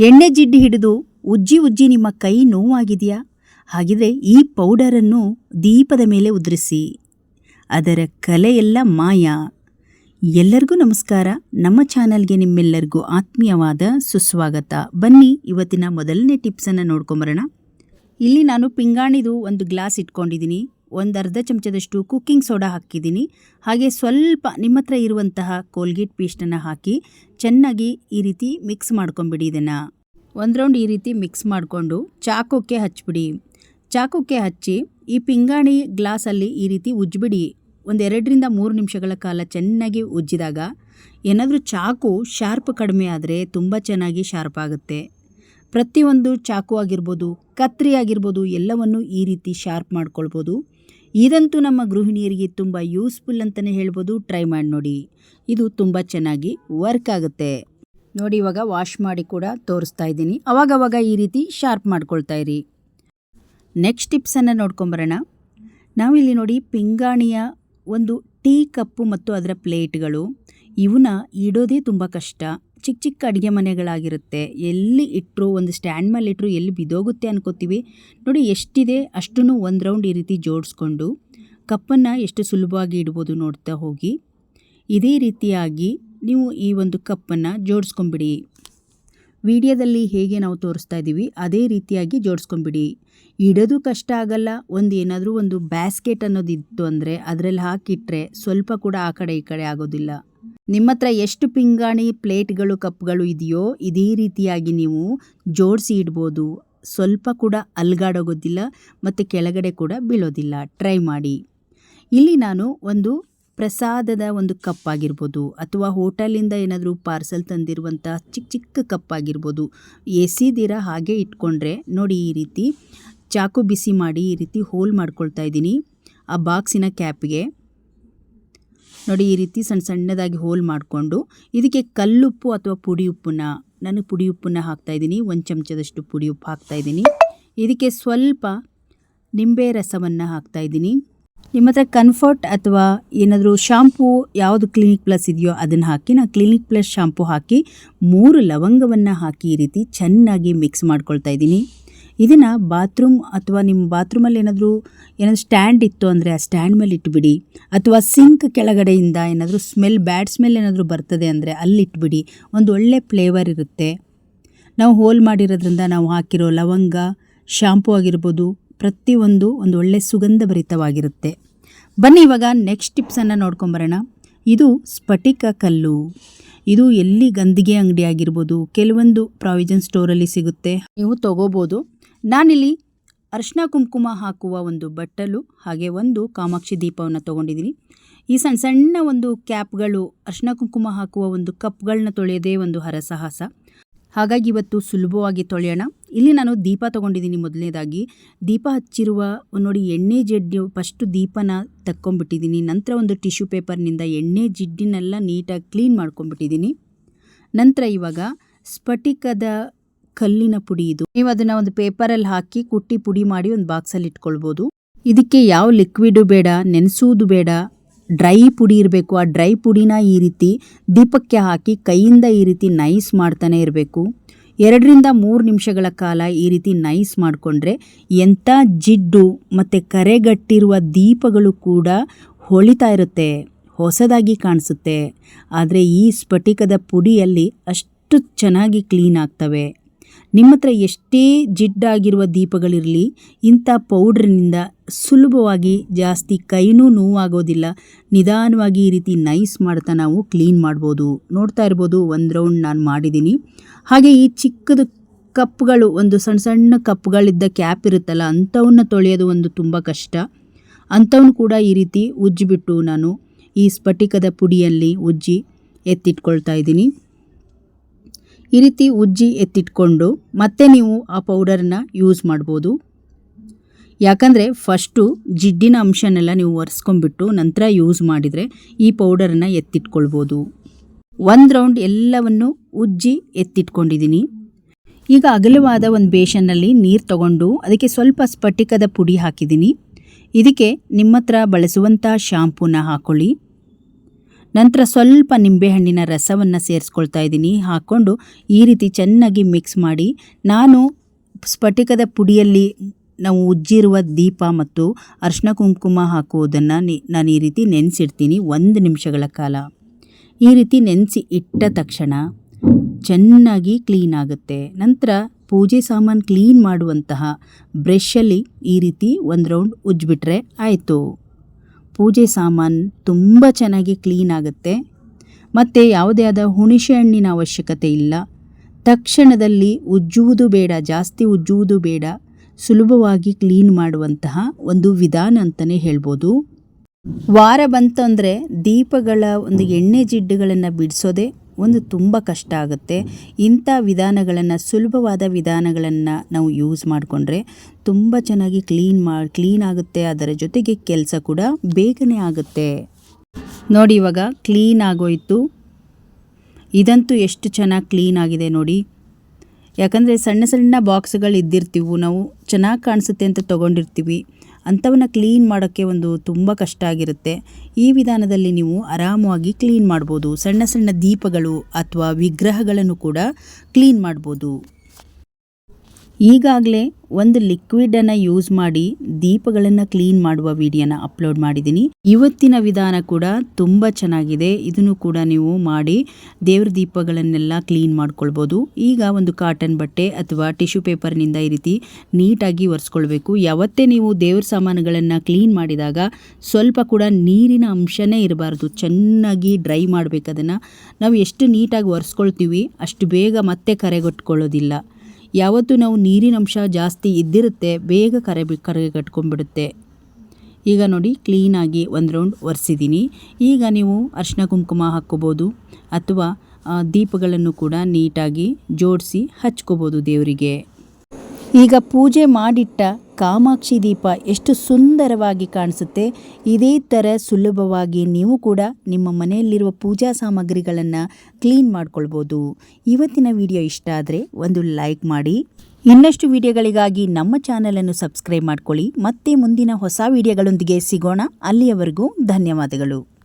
ಎಣ್ಣೆ ಜಿಡ್ಡು ಹಿಡಿದು ಉಜ್ಜಿ ಉಜ್ಜಿ ನಿಮ್ಮ ಕೈ ನೋವಾಗಿದೆಯಾ? ಹಾಗಿದ್ರೆ ಈ ಪೌಡರನ್ನು ದೀಪದ ಮೇಲೆ ಉದುರಿಸಿ. ಅದರ ಕಲೆಯೆಲ್ಲ ಮಾಯ. ಎಲ್ಲರಿಗೂ ನಮಸ್ಕಾರ. ನಮ್ಮ ಚಾನಲ್ಗೆ ನಿಮ್ಮೆಲ್ಲರಿಗೂ ಆತ್ಮೀಯವಾದ ಸುಸ್ವಾಗತ. ಬನ್ನಿ, ಇವತ್ತಿನ ಮೊದಲನೇ ಟಿಪ್ಸನ್ನು ನೋಡ್ಕೊಂಬರೋಣ. ಇಲ್ಲಿ ನಾನು ಪಿಂಗಾಣಿದು ಒಂದು ಗ್ಲಾಸ್ ಇಟ್ಕೊಂಡಿದ್ದೀನಿ. ಒಂದು ಅರ್ಧ ಚಮಚದಷ್ಟು ಕುಕ್ಕಿಂಗ್ ಸೋಡಾ ಹಾಕಿದ್ದೀನಿ. ಹಾಗೆ ಸ್ವಲ್ಪ ನಿಮ್ಮ ಹತ್ರ ಇರುವಂತಹ ಕೋಲ್ಗೇಟ್ ಪೇಸ್ಟನ್ನು ಹಾಕಿ ಚೆನ್ನಾಗಿ ಈ ರೀತಿ ಮಿಕ್ಸ್ ಮಾಡ್ಕೊಂಬಿಡಿ ಇದನ್ನು. ಒಂದು ರೌಂಡ್ ಈ ರೀತಿ ಮಿಕ್ಸ್ ಮಾಡಿಕೊಂಡು ಚಾಕುಕ್ಕೆ ಹಚ್ಬಿಡಿ. ಚಾಕುಕ್ಕೆ ಹಚ್ಚಿ ಈ ಪಿಂಗಾಣಿ ಗ್ಲಾಸಲ್ಲಿ ಈ ರೀತಿ ಉಜ್ಜಿಬಿಡಿ. ಒಂದು ಎರಡರಿಂದ ಮೂರು ನಿಮಿಷಗಳ ಕಾಲ ಚೆನ್ನಾಗಿ ಉಜ್ಜಿದಾಗ ಏನಾದರೂ ಚಾಕು ಶಾರ್ಪ್ ಕಡಿಮೆ ಆದರೆ ತುಂಬ ಚೆನ್ನಾಗಿ ಶಾರ್ಪ್ ಆಗುತ್ತೆ. ಪ್ರತಿಯೊಂದು ಚಾಕು ಆಗಿರ್ಬೋದು, ಕತ್ರಿ ಆಗಿರ್ಬೋದು ಎಲ್ಲವನ್ನು ಈ ರೀತಿ ಶಾರ್ಪ್ ಮಾಡ್ಕೊಳ್ಬೋದು. ಇದಂತೂ ನಮ್ಮ ಗೃಹಿಣಿಯರಿಗೆ ತುಂಬ ಯೂಸ್ಫುಲ್ ಅಂತಲೇ ಹೇಳ್ಬೋದು. ಟ್ರೈ ಮಾಡಿ ನೋಡಿ. ಇದು ತುಂಬ ಚೆನ್ನಾಗಿ ವರ್ಕ್ ಆಗುತ್ತೆ. ನೋಡಿ, ಇವಾಗ ವಾಶ್ ಮಾಡಿ ಕೂಡ ತೋರಿಸ್ತಾ ಇದ್ದೀನಿ. ಅವಾಗವಾಗ ಈ ರೀತಿ ಶಾರ್ಪ್ ಮಾಡ್ಕೊಳ್ತಾ ಇರಿ. ನೆಕ್ಸ್ಟ್ ಟಿಪ್ಸನ್ನು ನೋಡ್ಕೊಂಬರೋಣ. ನಾವಿಲ್ಲಿ ನೋಡಿ ಪಿಂಗಾಣಿಯ ಒಂದು ಟೀ ಕಪ್ಪು ಮತ್ತು ಅದರ ಪ್ಲೇಟ್ಗಳು. ಇವನ್ನ ಇಡೋದೇ ತುಂಬ ಕಷ್ಟ. ಚಿಕ್ಕ ಚಿಕ್ಕ ಅಡುಗೆ ಮನೆಗಳಾಗಿರುತ್ತೆ. ಎಲ್ಲಿ ಇಟ್ಟರು ಒಂದು ಸ್ಟ್ಯಾಂಡ್ ಮೇಲೆ ಇಟ್ಟರು ಎಲ್ಲಿ ಬಿದೋಗುತ್ತೆ ಅನ್ಕೋತೀವಿ. ನೋಡಿ, ಎಷ್ಟಿದೆ ಅಷ್ಟೂ ಒಂದು ರೌಂಡ್ ಈ ರೀತಿ ಜೋಡಿಸ್ಕೊಂಡು ಕಪ್ಪನ್ನು ಎಷ್ಟು ಸುಲಭವಾಗಿ ಇಡ್ಬೋದು ನೋಡ್ತಾ ಹೋಗಿ. ಇದೇ ರೀತಿಯಾಗಿ ನೀವು ಈ ಒಂದು ಕಪ್ಪನ್ನು ಜೋಡಿಸ್ಕೊಂಬಿಡಿ. ವಿಡಿಯೋದಲ್ಲಿ ಹೇಗೆ ನಾವು ತೋರಿಸ್ತಾ ಇದ್ದೀವಿ, ಅದೇ ರೀತಿಯಾಗಿ ಜೋಡಿಸ್ಕೊಂಬಿಡಿ. ಇಡೋದು ಕಷ್ಟ ಆಗಲ್ಲ, ಒಂದು ಏನಾದರೂ ಒಂದು ಬ್ಯಾಸ್ಕೆಟ್ ಅನ್ನೋದಿತ್ತು ಅಂದರೆ ಅದರಲ್ಲಿ ಹಾಕಿಟ್ರೆ ಸ್ವಲ್ಪ ಕೂಡ ಆ ಕಡೆ ಈ ಕಡೆ ಆಗೋದಿಲ್ಲ. ನಿಮ್ಮ ಹತ್ರ ಎಷ್ಟು ಪಿಂಗಾಣಿ ಪ್ಲೇಟ್ಗಳು, ಕಪ್ಗಳು ಇದೆಯೋ ಇದೇ ರೀತಿಯಾಗಿ ನೀವು ಜೋಡಿಸಿ ಇಡ್ಬೋದು. ಸ್ವಲ್ಪ ಕೂಡ ಅಲ್ಗಾಡೋಗೋದಿಲ್ಲ ಮತ್ತು ಕೆಳಗಡೆ ಕೂಡ ಬೀಳೋದಿಲ್ಲ. ಟ್ರೈ ಮಾಡಿ. ಇಲ್ಲಿ ನಾನು ಒಂದು ಪ್ರಸಾದದ ಒಂದು ಕಪ್ ಆಗಿರ್ಬೋದು ಅಥವಾ ಹೋಟೆಲಿಂದ ಏನಾದರೂ ಪಾರ್ಸಲ್ ತಂದಿರುವಂಥ ಚಿಕ್ಕ ಚಿಕ್ಕ ಕಪ್ ಆಗಿರ್ಬೋದು. ಎಸಿದಿರ ಹಾಗೆ ಇಟ್ಕೊಂಡ್ರೆ ನೋಡಿ ಈ ರೀತಿ, ಚಾಕು ಬಿಸಿ ಮಾಡಿ ಈ ರೀತಿ ಹೋಲ್ ಮಾಡ್ಕೊಳ್ತಾ ಇದ್ದೀನಿ. ಆ ಬಾಕ್ಸಿನ ಕ್ಯಾಪ್ಗೆ ನೋಡಿ, ಈ ರೀತಿ ಸಣ್ಣ ಸಣ್ಣದಾಗಿ ಹೋಲ್ ಮಾಡಿಕೊಂಡು ಇದಕ್ಕೆ ಕಲ್ಲುಪ್ಪು ಅಥವಾ ಪುಡಿ ಉಪ್ಪನ್ನ, ನಾನು ಪುಡಿ ಉಪ್ಪನ್ನ ಹಾಕ್ತಾಯಿದ್ದೀನಿ ಒಂದು ಚಮಚದಷ್ಟು ಪುಡಿ ಉಪ್ಪು ಹಾಕ್ತಾಯಿದ್ದೀನಿ ಇದಕ್ಕೆ ಸ್ವಲ್ಪ ನಿಂಬೆ ರಸವನ್ನು ಹಾಕ್ತಾಯಿದ್ದೀನಿ ನಿಮ್ಮ ಹತ್ರ ಕನ್ಫರ್ಟ್ ಅಥವಾ ಏನಾದರೂ ಶಾಂಪೂ ಯಾವುದು ಕ್ಲಿನಿಕ್ ಪ್ಲಸ್ ಇದೆಯೋ ಅದನ್ನು ಹಾಕಿ ನಾನು ಕ್ಲಿನಿಕ್ ಪ್ಲಸ್ ಶಾಂಪೂ ಹಾಕಿ, ಮೂರು ಲವಂಗವನ್ನು ಹಾಕಿ ಈ ರೀತಿ ಚೆನ್ನಾಗಿ ಮಿಕ್ಸ್ ಮಾಡ್ಕೊಳ್ತಾ ಇದ್ದೀನಿ. ಇದನ್ನು ಬಾತ್ರೂಮ್ ಅಥವಾ ನಿಮ್ಮ ಬಾತ್ರೂಮಲ್ಲಿ ಏನಾದರೂ ಏನಾದರೂ ಸ್ಟ್ಯಾಂಡ್ ಇತ್ತು ಅಂದರೆ ಆ ಸ್ಟ್ಯಾಂಡ್ ಮೇಲೆ ಇಟ್ಬಿಡಿ. ಅಥವಾ ಸಿಂಕ್ ಕೆಳಗಡೆಯಿಂದ ಏನಾದರೂ ಸ್ಮೆಲ್ ಬ್ಯಾಡ್ ಸ್ಮೆಲ್ ಏನಾದರೂ ಬರ್ತದೆ ಅಂದರೆ ಅಲ್ಲಿ ಇಟ್ಬಿಡಿ. ಒಂದು ಒಳ್ಳೆ ಫ್ಲೇವರ್ ಇರುತ್ತೆ. ನಾವು ಹೋಲ್ ಮಾಡಿರೋದ್ರಿಂದ ನಾವು ಹಾಕಿರೋ ಲವಂಗ ಶಾಂಪೂ ಆಗಿರ್ಬೋದು ಪ್ರತಿಯೊಂದು ಒಂದು ಒಳ್ಳೆ ಸುಗಂಧಭರಿತವಾಗಿರುತ್ತೆ. ಬನ್ನಿ ಇವಾಗ ನೆಕ್ಸ್ಟ್ ಟಿಪ್ಸನ್ನು ನೋಡ್ಕೊಂಬರೋಣ. ಇದು ಸ್ಫಟಿಕ ಕಲ್ಲು. ಇದು ಎಲ್ಲಿ ಗಂದಿಗೆ ಅಂಗಡಿ ಆಗಿರ್ಬೋದು, ಕೆಲವೊಂದು ಪ್ರಾವಿಜನ್ ಸ್ಟೋರಲ್ಲಿ ಸಿಗುತ್ತೆ. ನೀವು ತಗೋಬೋದು. ನಾನಿಲ್ಲಿ ಅರಿಶಿನ ಕುಂಕುಮ ಹಾಕುವ ಒಂದು ಬಟ್ಟಲು, ಹಾಗೆ ಒಂದು ಕಾಮಾಕ್ಷಿ ದೀಪವನ್ನು ತೊಗೊಂಡಿದ್ದೀನಿ. ಈ ಸಣ್ಣ ಸಣ್ಣ ಒಂದು ಕ್ಯಾಪ್ಗಳು, ಅರಿಶಿನ ಕುಂಕುಮ ಹಾಕುವ ಒಂದು ಕಪ್ಗಳನ್ನ ತೊಳೆಯೋದೇ ಒಂದು ಹರಸಾಹಸ. ಹಾಗಾಗಿ ಇವತ್ತು ಸುಲಭವಾಗಿ ತೊಳೆಯೋಣ. ಇಲ್ಲಿ ನಾನು ದೀಪ ತೊಗೊಂಡಿದ್ದೀನಿ ಮೊದಲನೇದಾಗಿ. ದೀಪ ಹಚ್ಚಿರುವ, ನೋಡಿ, ಎಣ್ಣೆ ಜಡ್ಡು, ಫಸ್ಟು ದೀಪನ ತಕ್ಕೊಂಬಿಟ್ಟಿದ್ದೀನಿ ನಂತರ ಒಂದು ಟಿಶ್ಯೂ ಪೇಪರ್ನಿಂದ ಎಣ್ಣೆ ಜಿಡ್ಡಿನೆಲ್ಲ ನೀಟಾಗಿ ಕ್ಲೀನ್ ಮಾಡ್ಕೊಂಬಿಟ್ಟಿದ್ದೀನಿ ನಂತರ ಇವಾಗ ಸ್ಫಟಿಕದ ಕಲ್ಲಿನ ಪುಡಿ ಇದು. ನೀವು ಅದನ್ನ ಒಂದು ಪೇಪರಲ್ಲಿ ಹಾಕಿ ಕುಟ್ಟಿ ಪುಡಿ ಮಾಡಿ ಒಂದು ಬಾಕ್ಸಲ್ಲಿ ಇಟ್ಕೊಳ್ಬೋದು. ಇದಕ್ಕೆ ಯಾವ ಲಿಕ್ವಿಡು ಬೇಡ, ನೆನೆಸುವುದು ಬೇಡ ಡ್ರೈ ಪುಡಿ ಇರಬೇಕು. ಆ ಡ್ರೈ ಪುಡಿನ ಈ ರೀತಿ ದೀಪಕ್ಕೆ ಹಾಕಿ ಕೈಯಿಂದ ಈ ರೀತಿ ನೈಸ್ ಮಾಡ್ತಾನೆ ಇರಬೇಕು. ಎರಡರಿಂದ ಮೂರು ನಿಮಿಷಗಳ ಕಾಲ ಈ ರೀತಿ ನೈಸ್ ಮಾಡಿಕೊಂಡ್ರೆ ಎಂಥ ಜಿಡ್ಡು ಮತ್ತು ಕರೆಗಟ್ಟಿರುವ ದೀಪಗಳು ಕೂಡ ಹೊಳಿತಾ ಇರುತ್ತೆ, ಹೊಸದಾಗಿ ಕಾಣಿಸುತ್ತೆ. ಆದರೆ ಈ ಸ್ಫಟಿಕದ ಪುಡಿಯಲ್ಲಿ ಅಷ್ಟು ಚೆನ್ನಾಗಿ ಕ್ಲೀನ್ ಆಗ್ತವೆ. ನಿಮ್ಮ ಹತ್ರ ಎಷ್ಟೇ ಜಿಡ್ಡಾಗಿರುವ ದೀಪಗಳಿರಲಿ, ಇಂಥ ಪೌಡ್ರಿನಿಂದ ಸುಲಭವಾಗಿ ಜಾಸ್ತಿ ಕೈನೂ ನೋವಾಗೋದಿಲ್ಲ. ನಿಧಾನವಾಗಿ ಈ ರೀತಿ ನೈಸ್ ಮಾಡ್ತಾ ನಾವು ಕ್ಲೀನ್ ಮಾಡ್ಬೋದು. ನೋಡ್ತಾ ಇರ್ಬೋದು, ಒಂದು ರೌಂಡ್ ನಾನು ಮಾಡಿದ್ದೀನಿ ಹಾಗೆ ಈ ಚಿಕ್ಕದು ಕಪ್ಗಳು, ಒಂದು ಸಣ್ಣ ಸಣ್ಣ ಕಪ್ಗಳಿದ್ದ ಕ್ಯಾಪ್ ಇರುತ್ತಲ್ಲ ಅಂಥವನ್ನ ತೊಳೆಯೋದು ಒಂದು ತುಂಬ ಕಷ್ಟ. ಅಂಥವನ್ನ ಕೂಡ ಈ ರೀತಿ ಉಜ್ಜಿಬಿಟ್ಟು ನಾನು ಈ ಸ್ಫಟಿಕದ ಪುಡಿಯಲ್ಲಿ ಉಜ್ಜಿ ಎತ್ತಿಟ್ಕೊಳ್ತಾ ಇದ್ದೀನಿ. ಈ ರೀತಿ ಉಜ್ಜಿ ಎತ್ತಿಟ್ಕೊಂಡು ಮತ್ತೆ ನೀವು ಆ ಪೌಡರನ್ನ ಯೂಸ್ ಮಾಡ್ಬೋದು. ಯಾಕಂದರೆ ಫಸ್ಟು ಜಿಡ್ಡಿನ ಅಂಶನೆಲ್ಲ ನೀವು ಒರೆಸ್ಕೊಂಡ್ಬಿಟ್ಟು ನಂತರ ಯೂಸ್ ಮಾಡಿದರೆ ಈ ಪೌಡರನ್ನು ಎತ್ತಿಟ್ಕೊಳ್ಬೋದು. ಒಂದು ರೌಂಡ್ ಎಲ್ಲವನ್ನು ಉಜ್ಜಿ ಎತ್ತಿಟ್ಕೊಂಡಿದ್ದೀನಿ ಈಗ ಅಗಲವಾದ ಒಂದು ಬೇಷನ್ನಲ್ಲಿ ನೀರು ತಗೊಂಡು ಅದಕ್ಕೆ ಸ್ವಲ್ಪ ಸ್ಫಟಿಕದ ಪುಡಿ ಹಾಕಿದ್ದೀನಿ ಇದಕ್ಕೆ ನಿಮ್ಮ ಹತ್ರ ಬಳಸುವಂಥ ಶಾಂಪೂನ ಹಾಕೊಳ್ಳಿ. ನಂತರ ಸ್ವಲ್ಪ ನಿಂಬೆಹಣ್ಣಿನ ರಸವನ್ನು ಸೇರಿಸ್ಕೊಳ್ತಾ ಇದ್ದೀನಿ. ಹಾಕ್ಕೊಂಡು ಈ ರೀತಿ ಚೆನ್ನಾಗಿ ಮಿಕ್ಸ್ ಮಾಡಿ ನಾನು ಸ್ಫಟಿಕದ ಪುಡಿಯಲ್ಲಿ ನಾವು ಉಜ್ಜಿರುವ ದೀಪ ಮತ್ತು ಅರ್ಶಿನ ಕುಂಕುಮ ಹಾಕುವುದನ್ನು ನಾನು ಈ ರೀತಿ ನೆನೆಸಿಡ್ತೀನಿ. ಒಂದು ನಿಮಿಷಗಳ ಕಾಲ. ಈ ರೀತಿ ನೆನೆಸಿ ಇಟ್ಟ ತಕ್ಷಣ ಚೆನ್ನಾಗಿ ಕ್ಲೀನ್ ಆಗುತ್ತೆ. ನಂತರ ಪೂಜೆ ಸಾಮಾನು ಕ್ಲೀನ್ ಮಾಡುವಂತಹ ಬ್ರಷಲ್ಲಿ ಈ ರೀತಿ ಒಂದು ರೌಂಡ್ ಉಜ್ಜಿಬಿಟ್ರೆ ಆಯಿತು. ಪೂಜೆ ಸಾಮಾನು ತುಂಬ ಚೆನ್ನಾಗಿ ಕ್ಲೀನ್ ಆಗುತ್ತೆ. ಮತ್ತು ಯಾವುದೇ ಆದ ಹುಣಸೆ ಹಣ್ಣಿನ ಅವಶ್ಯಕತೆ ಇಲ್ಲ. ತಕ್ಷಣದಲ್ಲಿ ಉಜ್ಜುವುದು ಬೇಡ, ಜಾಸ್ತಿ ಉಜ್ಜುವುದು ಬೇಡ, ಸುಲಭವಾಗಿ ಕ್ಲೀನ್ ಮಾಡುವಂತಹ ಒಂದು ವಿಧಾನ ಅಂತಲೇ ಹೇಳ್ಬೋದು. ವಾರ ಬಂತಂದರೆ ದೀಪಗಳ ಒಂದು ಎಣ್ಣೆ ಜಿಡ್ಡುಗಳನ್ನು ಬಿಡಿಸೋದೇ ಒಂದು ತುಂಬ ಕಷ್ಟ ಆಗುತ್ತೆ. ಇಂಥ ವಿಧಾನಗಳನ್ನು, ಸುಲಭವಾದ ವಿಧಾನಗಳನ್ನು ನಾವು ಯೂಸ್ ಮಾಡಿಕೊಂಡ್ರೆ ತುಂಬ ಚೆನ್ನಾಗಿ ಕ್ಲೀನ್ ಮಾ ಕ್ಲೀನ್ ಆಗುತ್ತೆ. ಅದರ ಜೊತೆಗೆ ಕೆಲಸ ಕೂಡ ಬೇಗನೆ ಆಗುತ್ತೆ. ನೋಡಿ ಇವಾಗ ಕ್ಲೀನ್ ಆಗೋಯ್ತು. ಇದಂತೂ ಎಷ್ಟು ಚೆನ್ನಾಗಿ ಕ್ಲೀನ್ ಆಗಿದೆ ನೋಡಿ. ಯಾಕಂದರೆ ಸಣ್ಣ ಸಣ್ಣ ಬಾಕ್ಸ್ಗಳು ಇದ್ದಿರ್ತೀವಿ ನಾವು, ಚೆನ್ನಾಗಿ ಕಾಣಿಸುತ್ತೆ ಅಂತ ತೊಗೊಂಡಿರ್ತೀವಿ. ಅಂಥವನ್ನ ಕ್ಲೀನ್ ಮಾಡೋಕ್ಕೆ ಒಂದು ತುಂಬ ಕಷ್ಟ ಆಗಿರುತ್ತೆ. ಈ ವಿಧಾನದಲ್ಲಿ ನೀವು ಆರಾಮವಾಗಿ ಕ್ಲೀನ್ ಮಾಡ್ಬೋದು. ಸಣ್ಣ ಸಣ್ಣ ದೀಪಗಳು ಅಥವಾ ವಿಗ್ರಹಗಳನ್ನು ಕೂಡ ಕ್ಲೀನ್ ಮಾಡ್ಬೋದು. ಈಗಾಗಲೇ ಒಂದು ಲಿಕ್ವಿಡನ್ನು ಯೂಸ್ ಮಾಡಿ ದೀಪಗಳನ್ನು ಕ್ಲೀನ್ ಮಾಡುವ ವಿಡಿಯೋನ ಅಪ್ಲೋಡ್ ಮಾಡಿದ್ದೀನಿ. ಇವತ್ತಿನ ವಿಧಾನ ಕೂಡ ತುಂಬ ಚೆನ್ನಾಗಿದೆ. ಇದನ್ನು ಕೂಡ ನೀವು ಮಾಡಿ ದೇವ್ರ ದೀಪಗಳನ್ನೆಲ್ಲ ಕ್ಲೀನ್ ಮಾಡ್ಕೊಳ್ಬೋದು. ಈಗ ಒಂದು ಕಾಟನ್ ಬಟ್ಟೆ ಅಥವಾ ಟಿಶ್ಯೂ ಪೇಪರ್ನಿಂದ ಈ ರೀತಿ ನೀಟಾಗಿ ಒರೆಸ್ಕೊಳ್ಬೇಕು. ಯಾವತ್ತೇ ನೀವು ದೇವ್ರ ಸಾಮಾನುಗಳನ್ನು ಕ್ಲೀನ್ ಮಾಡಿದಾಗ ಸ್ವಲ್ಪ ಕೂಡ ನೀರಿನ ಅಂಶನೇ ಇರಬಾರ್ದು. ಚೆನ್ನಾಗಿ ಡ್ರೈ ಮಾಡಬೇಕು ಅದನ್ನು. ನಾವು ಎಷ್ಟು ನೀಟಾಗಿ ಒರೆಸ್ಕೊಳ್ತೀವಿ ಅಷ್ಟು ಬೇಗ ಮತ್ತೆ ಕರೆಗಟ್ಕೊಳ್ಳೋದಿಲ್ಲ. ಯಾವತ್ತು ನಾವು ನೀರಿನ ಅಂಶ ಜಾಸ್ತಿ ಇದ್ದಿರುತ್ತೆ, ಬೇಗ ಕರೆ ಕರೆಗಟ್ಕೊಂಡ್ಬಿಡುತ್ತೆ ಈಗ ನೋಡಿ ಕ್ಲೀನಾಗಿ ಒಂದು ರೌಂಡ್ ಒರೆಸಿದ್ದೀನಿ ಈಗ ನೀವು ಅರಿಶಿನ ಕುಂಕುಮ ಹಾಕ್ಕೋಬೋದು, ಅಥವಾ ದೀಪಗಳನ್ನು ಕೂಡ ನೀಟಾಗಿ ಜೋಡಿಸಿ ಹಚ್ಕೋಬೋದು ದೇವರಿಗೆ. ಈಗ ಪೂಜೆ ಮಾಡಿಟ್ಟ ಕಾಮಾಕ್ಷಿ ದೀಪ ಎಷ್ಟು ಸುಂದರವಾಗಿ ಕಾಣಿಸುತ್ತೆ. ಇದೇ ಥರ ಸುಲಭವಾಗಿ ನೀವು ಕೂಡ ನಿಮ್ಮ ಮನೆಯಲ್ಲಿರುವ ಪೂಜಾ ಸಾಮಗ್ರಿಗಳನ್ನು ಕ್ಲೀನ್ ಮಾಡ್ಕೊಳ್ಬೋದು. ಇವತ್ತಿನ ವಿಡಿಯೋ ಇಷ್ಟ ಆದರೆ ಒಂದು ಲೈಕ್ ಮಾಡಿ. ಇನ್ನಷ್ಟು ವಿಡಿಯೋಗಳಿಗಾಗಿ ನಮ್ಮ ಚಾನಲನ್ನು ಸಬ್ಸ್ಕ್ರೈಬ್ ಮಾಡ್ಕೊಳ್ಳಿ. ಮತ್ತೆ ಮುಂದಿನ ಹೊಸ ವಿಡಿಯೋಗಳೊಂದಿಗೆ ಸಿಗೋಣ. ಅಲ್ಲಿಯವರೆಗೂ ಧನ್ಯವಾದಗಳು.